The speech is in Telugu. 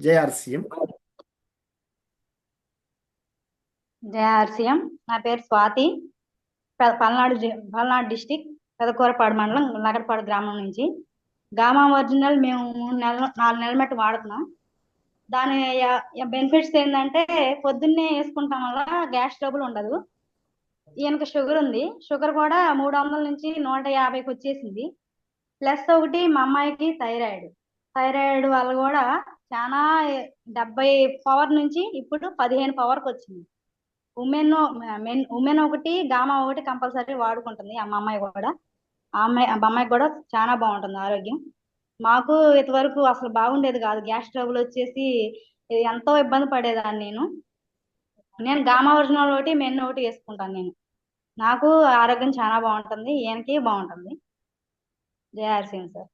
జేఆర్సీఎం. జయఆర్సీఎం నా పేరు స్వాతి. పల్నాడు జి- పల్నాడు డిస్టిక్ పెదకూరపాడు మండలం నగరపాడు గ్రామం నుంచి. గామా ఒరిజినల్ మేము మూడు నెలలు నాలుగు నెలల మట్టి వాడుతున్నాం. దాని బెనిఫిట్స్ ఏంటంటే పొద్దున్నే వేసుకుంటాం వల్ల గ్యాస్ ట్రబుల్ ఉండదు. ఈయనకి షుగర్ ఉంది. షుగర్ కూడా మూడు వందల నుంచి నూట యాభైకి వచ్చేసింది. ప్లస్ ఒకటి మా అమ్మాయికి థైరాయిడ్. థైరాయిడ్ వల్ల కూడా చాలా డెబ్బై పవర్ నుంచి ఇప్పుడు పదిహేను పవర్కి వచ్చింది. ఉమెన్ మెన్ ఉమెన్ ఒకటి గామా ఒకటి కంపల్సరీ వాడుకుంటుంది ఆ మా అమ్మాయి కూడా. ఆ అమ్మాయి ఆ అమ్మాయికి కూడా చాలా బాగుంటుంది ఆరోగ్యం. మాకు ఇంతవరకు అసలు బాగుండేది కాదు. గ్యాస్ ట్రబుల్ వచ్చేసి ఎంతో ఇబ్బంది పడేదాన్ని నేను. నేను గామా ఒరిజినల్ ఒకటి మెన్ ఒకటి వేసుకుంటాను నేను. నాకు ఆరోగ్యం చాలా బాగుంటుంది ఈయనకి బాగుంటుంది. జయఆర్సీఎం సార్.